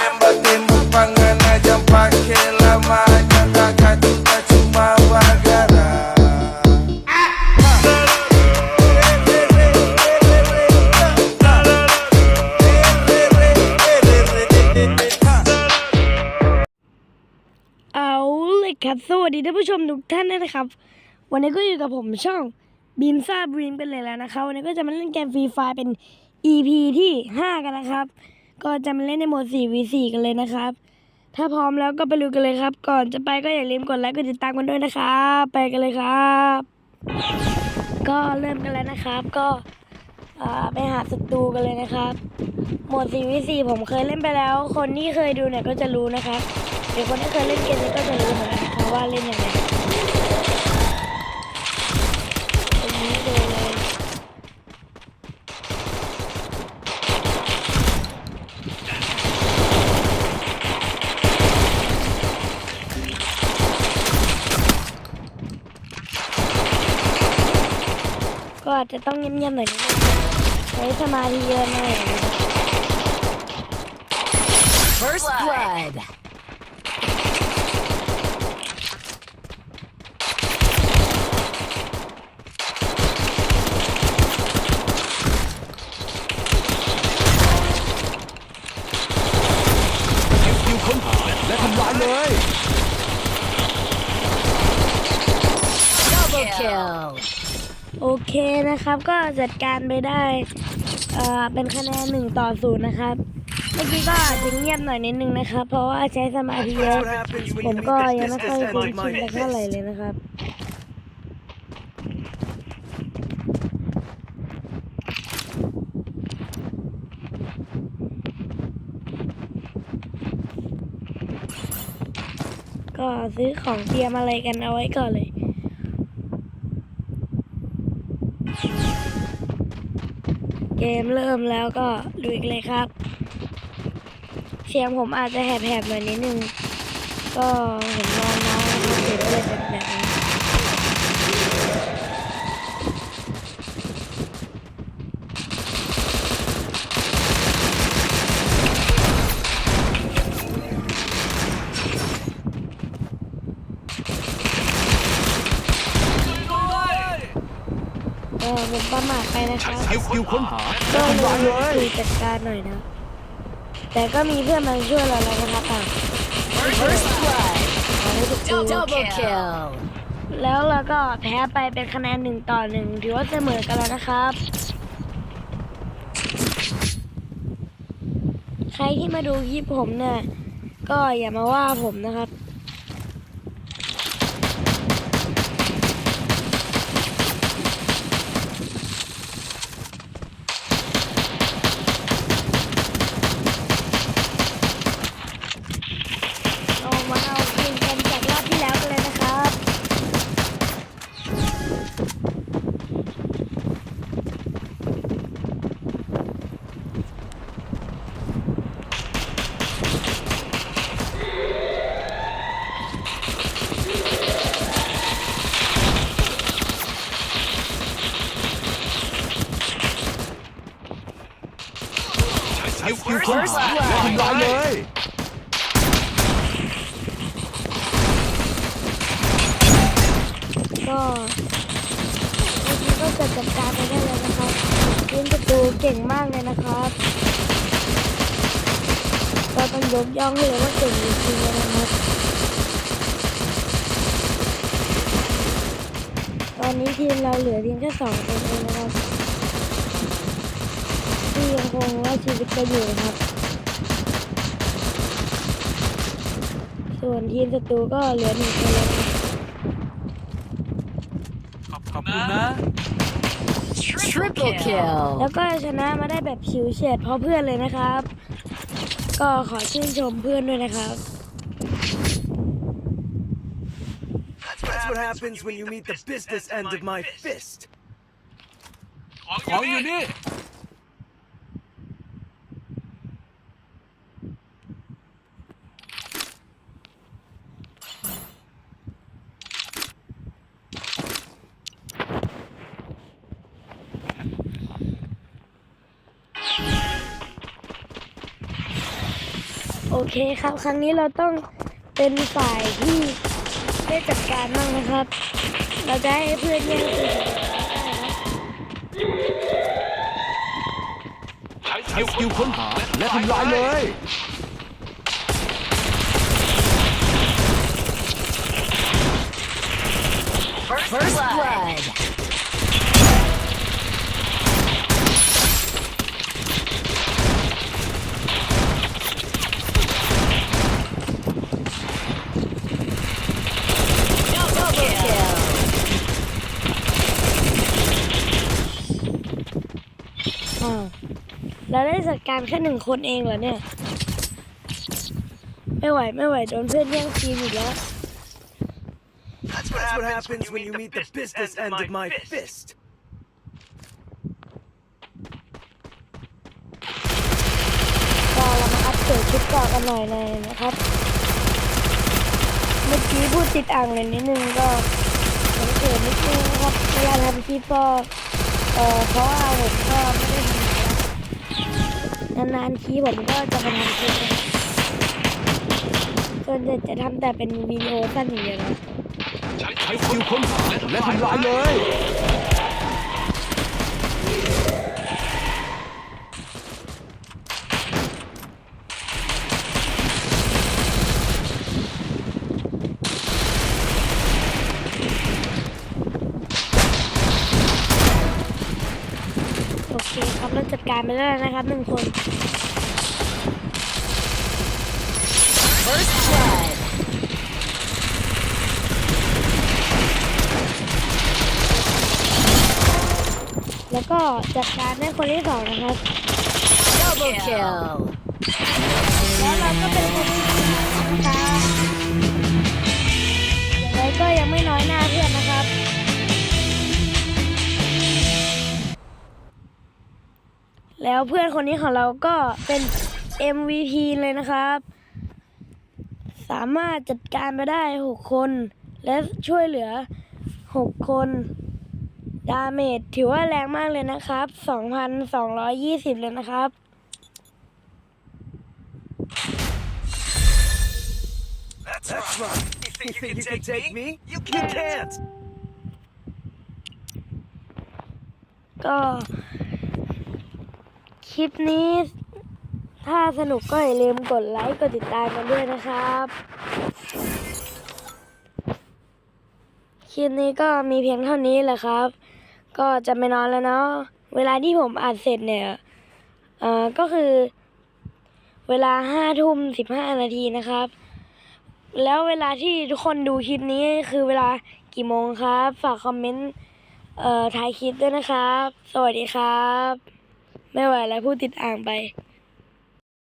Tembak-tembak pangan aja pakai lama Kakak kita cuma bagara เอาเลยครับสวัสดีท่านผู้ชมทุกท่านนะครับ วันนี้ก็อยู่กับผมช่องบีมซ่าบรีมกันเลยแล้วนะครับวันนี้ก็จะมาเล่นเกมฟรีไฟเป็น EP ที่ 5 กันนะครับ ก็จะมาเล่นในโหมด 4v4 กันเลยนะครับ ถ้าพร้อมแล้วก็ไปลุยกันเลยครับ ก่อนจะไปก็อย่าลืมกดไลค์กดติดตามกันด้วยนะครับ ไปกันเลยครับ ก็เริ่มกันแล้วนะครับ ก็อ่าไปหาศัตรูกันเลยนะครับ โหมด 4v4 ผมเคยเล่นไปแล้ว คนที่เคยดูเนี่ยก็จะรู้นะครับหรือคนที่เคยเล่นเกมนี้ก็จะรู้เหมือนกันนะครับว่าเล่นยังไง จจะต้องเงียบๆหน่อยนิดนึงใช้สมาธิเยอะหน่อยนะครับ First blood. คิวค้นหาและทำลายเลย Double kill. โอเคนะครับ ก็จัดการไปได้ เอ่อ เป็นคะแนนหนึ่งต่อศูนย์นะครับ เมื่อกี้ก็จะเงียบหน่อยนิดนึงนะครับ เพราะว่าใช้สมาธิเยอะ ผมก็ยังไม่ค่อยคุ้นชินกันเท่าไหร่เลยนะครับก็ซื้อของเตรียมอะไรกันเอาไว้ก่อนเลย เกมเริ่มแล้วก็ลุยกันเลยครับ เสียงผมอาจจะแหบๆหน่อยนิดนึง ก็ผมนอนน้อยนะครับเสียงก็เลยเป็นแบบนี้ ผมประมาทไปนะครับคิวคิวค้นหาก็และทำลายเลเลยยจัดการหน่อยนะ แต่ก็มีเพื่อนมาช่วยเราแล้วนะครับอะ First blood. ขอให้ทุกคน Double kill. แล้วเราก็แพ้ไปเป็นคะแนนหนึ่งต่อหนึ่งถือว่าเสมอกันแล้วนะครับ ใครที่มาดูคลิปผมเนี่ยก็อย่ามาว่าผมนะครับ เอามาเอาคืนกันจากรอบที่แล้วกันเลยนะครับ คิวคิวค้นหาและทำลายเลยก็วันนี้ก็จะจัดการไปได้เลยนะครับเล่นประตูเก่งมากเลยนะครับก็ต้องยกย่องให้เลยว่าเก่งจริงๆเลยนะครับ ตอนนี้ทีมเราเหลือเพียงแค่สองคนเองนะครับ ที่ยังคงรอดชีวิตกันอยู่นะครับ ส่วนทีมศัตรูก็เหลือหนึ่งคนแล้วนะครับขอบคุณนะ Triple kill. แล้วก็ชนะมาได้แบบฉิวเฉียดเพราะเพื่อนเลยนะครับ ก็ขอชื่นชมเพื่อนด้วยนะครับ That's what happens when you meet the business end of my fist. ของอยู่นี่ เคครับ ครั้งนี้เราต้องเป็นฝ่ายที่ได้จัดการบ้างนะครับ เราจะให้เพื่อนแย่งปืนใช้สกิลค้นหาและทำลายเลย First blood kill. อ้าวเราได้จัดการแค่หนึ่งคนเองเหรอเนี่ย ไม่ไหวไม่ไหวโดนเพื่อนแย่งทีมอีกแล้ว That's what happens when you meet the business end of my fist. ก็เรามาอัปเดตชุดเกราะกันหน่อยเลยนะครับ เมื่อกี้พูดติดอ่างเลยนิดนึงก็สังเกตนิดนึงนะครับเวลาทำคลิปก็เออเพราะว่าผม นานๆทีผมก็จะมาทำคลิปส่วนใหญ่จะทำแต่เป็นวิดีโอสั้นอย่างเดียวนะใช้สกิลค้นหาและทำลายเลย โอ เคครับเราจัดการไปแล้วนะครับหนึ่งคน First blood. แล้วก็จัดการได้คนที่สองนะครับ Double kill. แล้วเราก็เป็นคนที่สามนะครับอย่างไรก็ยังไม่น้อยหน้าเพื่อนนะ แล้วเพื่อนคนนี้ของเราก็เป็น MVP เลยนะครับ สามารถจัดการไปได้ 6 คน และช่วยเหลือ 6 คน ดาเมจถือว่าแรงมากเลยนะครับ 2,220 เลยนะครับ That's right. You think you can take me? You can't. ก็ คลิปนี้ ถ้าสนุกก็อย่าลืมกดไลค์ กดติดตามกันด้วยนะครับ คลิปนี้ก็มีเพียงเท่านี้แหละครับ ก็จะไปนอนแล้วเนาะ เวลาที่ผมอัดเสร็จเนี่ย เอ่อ ก็คือเวลาห้าทุ่มสิบห้านาทีนะครับ แล้วเวลาที่ทุกคนดูคลิปนี้คือเวลากี่โมงครับ ฝากคอมเมนต์ เอ่อท้ายคลิปด้วยนะครับ สวัสดีครับ ไม่ไหวแล้วพูดติดอ่างไป